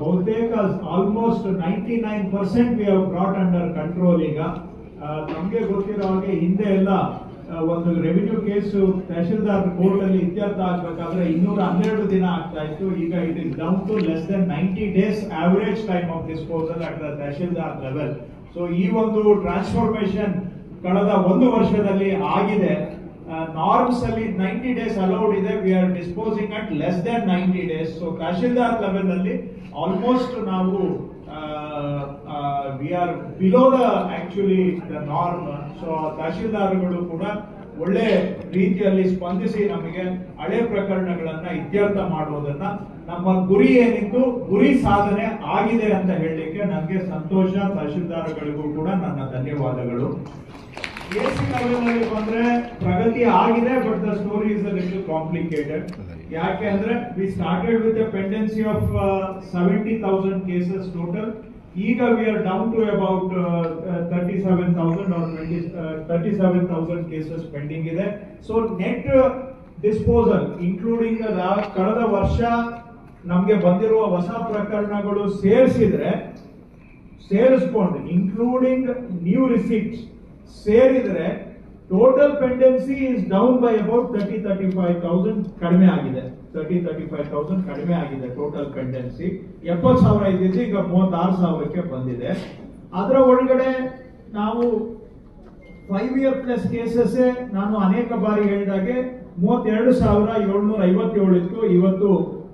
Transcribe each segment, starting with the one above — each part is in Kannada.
ಬಹುತೇಕ almost ninety nine percent we have brought under control ಈಗ ನಮಗೆ ಗೊತ್ತಿರೋ ಹಾಗೆ ಹಿಂದೆ ಎಲ್ಲ ಒಂದು ರೆವಿನ್ಯೂ ಕೇಸು ತಹಶೀಲ್ದಾರ್ ಕೋರ್ಟ್ ಅಲ್ಲಿ ಇತ್ಯರ್ಥ ಆಗಬೇಕಾದ್ರೆ ಇನ್ನೂರ ಹನ್ನೆರಡು ದಿನ ಆಗ್ತಾ ಇತ್ತು. ಈಗ it is down to less than ninety days average time of disposal at the tahsildar level so ಈ ಒಂದು ಟ್ರಾನ್ಸ್ಫಾರ್ಮೇಶನ್ ಕಳೆದ ಒಂದು ವರ್ಷದಲ್ಲಿ ಆಗಿದೆ. ನಾರ್ಮ್ಸ್ ಅಲ್ಲಿ ನೈಂಟಿ ಡೇಸ್ ಅಲೌಡ್ ಇದೆ. We are disposing at less than ninety days so tahsildar level ಅಲ್ಲಿ ಆಲ್ಮೋಸ್ಟ್ ನಾವು we are below the actually the norm so ತಹಶೀಲ್ದಾರ್ಗಳು ಕೂಡ ಒಳ್ಳೆ ರೀತಿಯಲ್ಲಿ ಸ್ಪಂದಿಸಿ ನಮಗೆ ಹಳೆ ಪ್ರಕರಣಗಳನ್ನ ಇತ್ಯರ್ಥ ಮಾಡುವುದನ್ನ ನಮ್ಮ ಗುರಿ ಏನಿತ್ತು, ಗುರಿ ಸಾಧನೆ ಆಗಿದೆ ಅಂತ ಹೇಳಲಿಕ್ಕೆ ನನಗೆ ಸಂತೋಷ. ತಹಶೀಲ್ದಾರ್ಗಳಿಗೂ ಕೂಡ ನನ್ನ ಧನ್ಯವಾದಗಳು. ಎಸಿ ಲೆವೆಲ್ ಬಂದ್ರೆ ಪ್ರಗತಿ ಆಗಿದೆ but the story is little complicated ಯಾಕೆ ಅಂದ್ರೆ we started with pendency of seventy thousand cases total ಈಗ we are down to about thirty seven thousand are twenty thirty seven thousand cases pending ಇದೆ. ಸೊ ನೆಟ್ ಡಿಸ್ಪೋಸಲ್ ಇನ್ಕ್ಲೂಡಿಂಗ್ ಕಳೆದ ವರ್ಷ ನಮಗೆ ಬಂದಿರುವ ಹೊಸ ಪ್ರಕರಣಗಳು ಸೇರಿಸಿದ್ರೆ, ಸೇರಿಸ್ಕೊಂಡು ಇನ್ಕ್ಲೂಡಿಂಗ್ ನ್ಯೂ ರಿಸಿಪ್ಟ್ಸ್ ಸೇರಿದ್ರೆ total pendency is down by about thirty thirty five thousand ಕಡಿಮೆ ಆಗಿದೆ. ತರ್ಟಿ ತರ್ಟಿ ಫೈವ್ ತೌಸಂಡ್ ಕಡಿಮೆ ಆಗಿದೆ ಟೋಟಲ್ ಪೆಂಡೆನ್ಸಿ ಎಪ್ಪತ್ತು ಸಾವಿರ ಇದ್ದಿದ್ದು ಈಗ ಮೂವತ್ತಾರು ಸಾವಿರಕ್ಕೆ ಬಂದಿದೆ. ಅದರ ಒಳಗಡೆ ನಾವು ಫೈವ್ ಇಯರ್ ಪ್ಲಸ್ ಕೇಸಸ್ ನಾನು ಅನೇಕ ಬಾರಿ ಹೇಳಿದಾಗೆ ಮೂವತ್ತೆರಡು ಸಾವಿರ ಏಳ್ನೂರ ಐವತ್ತೇಳು ಇತ್ತು. ಇವತ್ತು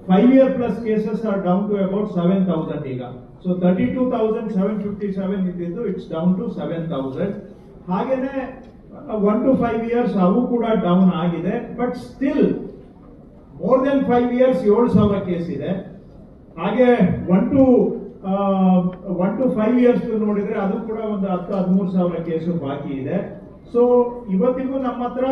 five year plus cases are down to about seven thousand ಈಗ. So thirty two thousand seven fifty seven ಇದ್ದಿದ್ದು it's down to seven thousand ಹಾಗೇನೆ ಒನ್ ಟು ಫೈವ್ ಇಯರ್ಸ್ ಅವು ಕೂಡ ಡೌನ್ ಆಗಿದೆ but still more than five years ಏಳು ಸಾವಿರ ಕೇಸ್ ಇದೆ. ಹಾಗೆ one to one to five years ನೋಡಿದ್ರೆ ಅದು ಕೂಡ ಒಂದು ಹತ್ತು, ಹದಿಮೂರು ಸಾವಿರ ಕೇಸು ಬಾಕಿ ಇದೆ. ಸೊ ಇವತ್ತಿಗೂ ನಮ್ಮ ಹತ್ರ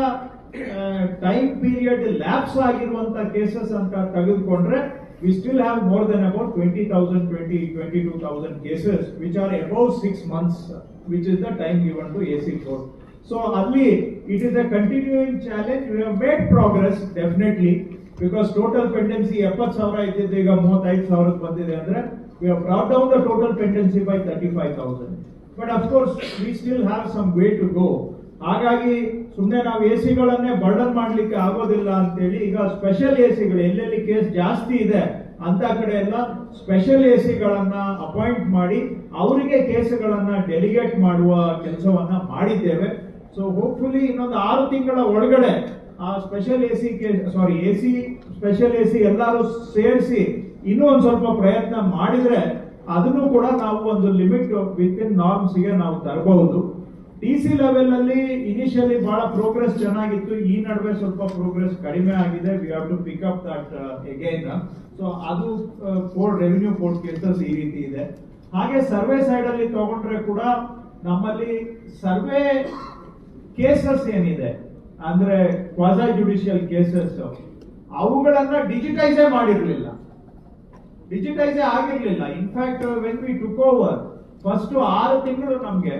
ಟೈಮ್ ಪೀರಿಯಡ್ ಲ್ಯಾಪ್ಸ್ ಆಗಿರುವಂತ ಕೇಸಸ್ ಅಂತ ತೆಗೆದುಕೊಂಡ್ರೆ we still have more than about twenty thousand twenty twenty two thousand cases which are above six months which is the time given to A C court so ಅಲ್ಲಿ it is a continuing challenge we have made progress definitely because total pendency ಎಪ್ಪತ್ತು ಸಾವಿರ ಇದ್ದಿದ್ದು ಈಗ ಮೂವತ್ತೈದು ಸಾವಿರಕ್ಕೆ ಬಂದಿದೆ ಅಂದ್ರೆ we have brought down the total pendency by thirty five thousand but of course we still have some way to go ಹಾಗಾಗಿ ಸುಮ್ಮನೆ ನಾವು ಎ ಸಿಗಳನ್ನೇ ಬರ್ಡನ್ ಮಾಡ್ಲಿಕ್ಕೆ ಆಗೋದಿಲ್ಲ ಅಂತೇಳಿ ಈಗ ಸ್ಪೆಷಲ್ ಎ ಸಿಗಳು ಎಲ್ಲೆಲ್ಲಿ ಕೇಸ್ ಜಾಸ್ತಿ ಇದೆ ಅಂತ ಕಡೆ ಎಲ್ಲ ಸ್ಪೆಷಲ್ ಎ ಸಿಗಳನ್ನ ಅಪಾಯಿಂಟ್ ಮಾಡಿ ಅವರಿಗೆ ಕೇಸ್ಗಳನ್ನ ಡೆಲಿಗೇಟ್ ಮಾಡುವ ಕೆಲಸವನ್ನ ಮಾಡಿದ್ದೇವೆ. ಸೊ ಹೋಪ್ಫುಲಿ ಇನ್ನೊಂದು ಆರು ತಿಂಗಳ ಒಳಗಡೆ ಆ special A C case sorry A C special A C ಎಲ್ಲರೂ ಸೇರಿಸಿ ಇನ್ನೂ ಒಂದು ಸ್ವಲ್ಪ ಪ್ರಯತ್ನ ಮಾಡಿದ್ರೆ ಅದನ್ನು ಕೂಡ ನಾವು ಒಂದು ಲಿಮಿಟ್ ವಿತ್ ಇನ್ ನಾರ್ಮ್ಸ್ಗೆ ನಾವು ತರಬಹುದು. ಡಿ ಸಿ ಲೆವೆಲ್ ಅಲ್ಲಿ ಇನಿಷಿಯಲಿ ಬಹಳ ಪ್ರೋಗ್ರೆಸ್ ಚೆನ್ನಾಗಿತ್ತು. ಈ ನಡುವೆ ಸ್ವಲ್ಪ ಪ್ರೋಗ್ರೆಸ್ ಕಡಿಮೆ ಆಗಿದೆ. We have to pick up that again so ಅದು ಕೋರ್ಟ್ ರೆವಿನ್ಯೂ ಕೋರ್ಟ್ ಕೇಸಸ್ ಈ ರೀತಿ ಇದೆ. ಹಾಗೆ ಸರ್ವೆ ಸೈಡ್ ಅಲ್ಲಿ ತಗೊಂಡ್ರೆ ಕೂಡ ನಮ್ಮಲ್ಲಿ ಸರ್ವೆ ಕೇಸಸ್ ಏನಿದೆ? ಅಂದ್ರೆ ಕ್ವಾಸಾ ಜುಡಿಷಿಯಲ್ ಕೇಸಸ್ ಅವುಗಳನ್ನ ಡಿಜಿಟೈಸೇ ಮಾಡಿರ್ಲಿಲ್ಲ. Digitise ಆಗಿರ್ಲಿಲ್ಲ. In fact when we took over first ಆರು ತಿಂಗಳು ನಮ್ಗೆ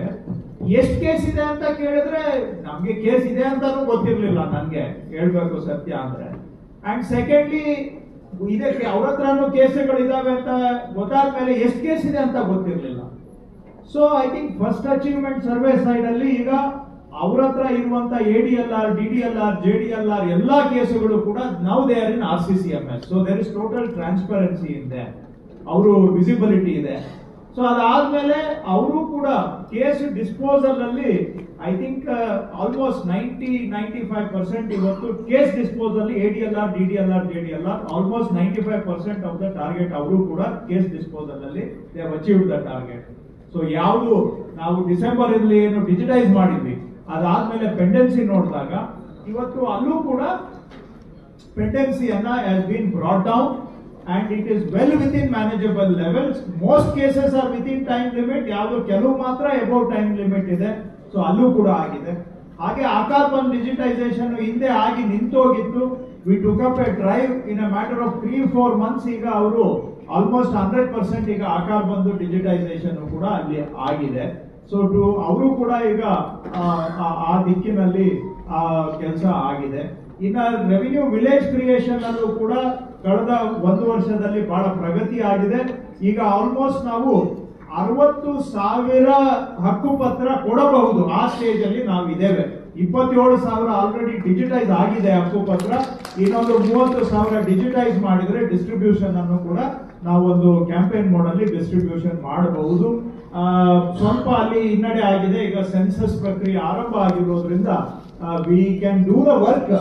ಎಷ್ಟು ಕೇಸ್ ಇದೆ ಅಂತ ಕೇಳಿದ್ರೆ ನಮ್ಗೆ ಕೇಸ್ ಇದೆ ಅಂತಾನು ಗೊತ್ತಿರ್ಲಿಲ್ಲ ನನ್ಗೆ, ಹೇಳ್ಬೇಕು ಸತ್ಯ ಅಂದ್ರೆ. ಅಂಡ್ ಸೆಕೆಂಡ್ಲಿ ಇದಕ್ಕೆ ಅವ್ರ ಹತ್ರನೂ ಕೇಸುಗಳಿದಾವೆ ಅಂತ ಗೊತ್ತಾದ ಮೇಲೆ ಎಷ್ಟು ಕೇಸ್ ಇದೆ ಅಂತ ಗೊತ್ತಿರ್ಲಿಲ್ಲ. So I think first achievement survey side ಅಲ್ಲಿ ಈಗ ಅವ್ರ ಹತ್ರ ಇರುವಂತ A D L R D D L R J D L R ಎಲ್ಲಾ ಕೇಸುಗಳು ಕೂಡ ನಾವು they are in R C C M S so there is total transparency ಇದೆ ಅವರು ವಿಸಿಬಿಲಿಟಿ ಇದೆ. ಸೊ ಅದಾದ್ಮೇಲೆ ಅವರು ಕೂಡ ಕೇಸ್ ಡಿಸ್ಪೋಸಲ್ ಅಲ್ಲಿ I think almost ninety ninety five percent ಇವತ್ತು case disposal A D L R D D L R J D L R almost ninety five percent of the target ಅವರು ಕೂಡ ಕೇಸ್ ಡಿಸ್ಪೋಸಲ್ ಅಲ್ಲಿ they achieve the target so ಯಾವುದು ನಾವು ಡಿಸೆಂಬರ್ ಅಲ್ಲಿ ಏನು ಡಿಜಿಟೈಸ್ ಮಾಡಿದ್ವಿ, ಅದಾದ್ಮೇಲೆ ಪೆಂಡೆನ್ಸಿ ನೋಡಿದಾಗ, ಇವತ್ತು ಅಲ್ಲೂ ಕೂಡ ಪೆಂಡೆನ್ಸಿಯನ್ನ has been brought down is well within manageable levels most cases are within time limit ಯಾವುದು ಕೆಲವು ಮಾತ್ರ ಅಬೌವ್ ಟೈಮ್ ಲಿಮಿಟ್ ಇದೆ. ಸೊ ಅಲ್ಲೂ ಕೂಡ ಆಗಿದೆ. ಹಾಗೆ ಆಕಾರ್ಬನ್ ಡಿಜಿಟೈಸೇಷನ್ ಹಿಂದೆ ಆಗಿ ನಿಂತೋಗಿತ್ತು. We took up a drive in a matter of three four months ಈಗ ಅವರು ಆಲ್ಮೋಸ್ಟ್ ಹಂಡ್ರೆಡ್ ಪರ್ಸೆಂಟ್ ಈಗ ಆಕಾರ್ ಬಂದು ಡಿಜಿಟೈಸೇಷನ್ ಕೂಡ ಅಲ್ಲಿ ಆಗಿದೆ. ಸೊ ಟು ಅವರು ಕೂಡ ಈಗ, ಆ ದಿಕ್ಕಿನಲ್ಲಿ ಕೆಲಸ ಆಗಿದೆ. ಇನ್ನು ರೆವಿನ್ಯೂ ವಿಲೇಜ್ ಕ್ರಿಯೇಷನ್ ಅಲ್ಲೂ ಕೂಡ ಕಳೆದ ಒಂದು ವರ್ಷದಲ್ಲಿ ಬಹಳ ಪ್ರಗತಿ ಆಗಿದೆ. ಈಗ ಆಲ್ಮೋಸ್ಟ್ ನಾವು ಅರವತ್ತು ಸಾವಿರ ಹಕ್ಕುಪತ್ರ ಕೊಡಬಹುದು. ಆ ಸ್ಟೇಜ್ ಅಲ್ಲಿ ನಾವು ಇದ್ದೇವೆ. ಇಪ್ಪತ್ತೇಳು ಸಾವಿರ ಆಲ್ರೆಡಿ ಡಿಜಿಟೈಸ್ ಆಗಿದೆ ಹಕ್ಕುಪತ್ರ ಇನ್ನೊಂದು ಮೂವತ್ತು ಸಾವಿರ ಡಿಜಿಟೈಸ್ ಮಾಡಿದ್ರೆ ಡಿಸ್ಟ್ರಿಬ್ಯೂಷನ್ ಅನ್ನು ಕೂಡ ನಾವು ಒಂದು ಕ್ಯಾಂಪೇನ್ ಮೋಡಲ್ಲಿ ಡಿಸ್ಟ್ರಿಬ್ಯೂಷನ್ ಮಾಡಬಹುದು. ಸ್ವಲ್ಪ ಅಲ್ಲಿ ಹಿನ್ನಡೆ ಆಗಿದೆ. ಈಗ ಸೆನ್ಸಸ್ ಪ್ರಕ್ರಿಯೆ ಆರಂಭ ಆಗಿರೋದ್ರಿಂದ we can do the work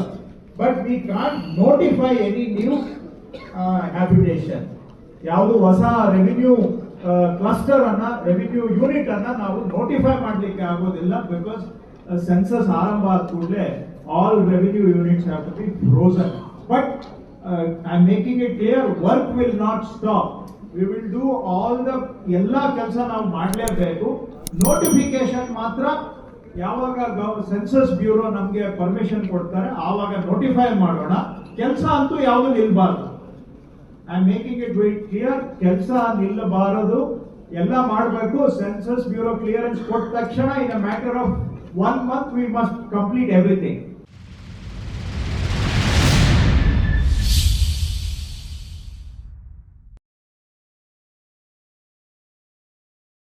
but we can't notify any new habitation ಯಾವುದು ಹೊಸ ರೆವಿನ್ಯೂ ಕ್ಲಸ್ಟರ್ ಅನ್ನ ರೆವಿನ್ಯೂ ಯೂನಿಟ್ ಅನ್ನ ನಾವು ನೋಟಿಫೈ ಮಾಡಲಿಕ್ಕೆ ಆಗೋದಿಲ್ಲ ಬಿಕಾಸ್ ಸೆನ್ಸಸ್ ಆರಂಭ ಆದ ಕೂಡಲೇ all revenue units have to be frozen but I am making it clear work will not stop we will do all the ಎಲ್ಲ ಕೆಲಸ ನಾವು ಮಾಡಲೇಬೇಕು. ನೋಟಿಫಿಕೇಶನ್ ಮಾತ್ರ ಯಾವಾಗ ಸೆನ್ಸಸ್ ಬ್ಯೂರೋ ನಮಗೆ ಪರ್ಮಿಷನ್ ಕೊಡ್ತಾರೆ, ಆವಾಗ ನೋಟಿಫೈ ಮಾಡೋಣ. ಕೆಲಸ ಅಂತೂ ಯಾವುದು ನಿಲ್ಬಾರ್ದು. I making it very clear ಕೆಲಸ ನಿಲ್ಲಬಾರದು. ಎಲ್ಲ ಮಾಡಬೇಕು. ಸೆನ್ಸಸ್ ಬ್ಯೂರೋ ಕ್ಲಿಯರೆನ್ಸ್ ಕೊಟ್ಟ ತಕ್ಷಣ in a matter of one month we must complete everything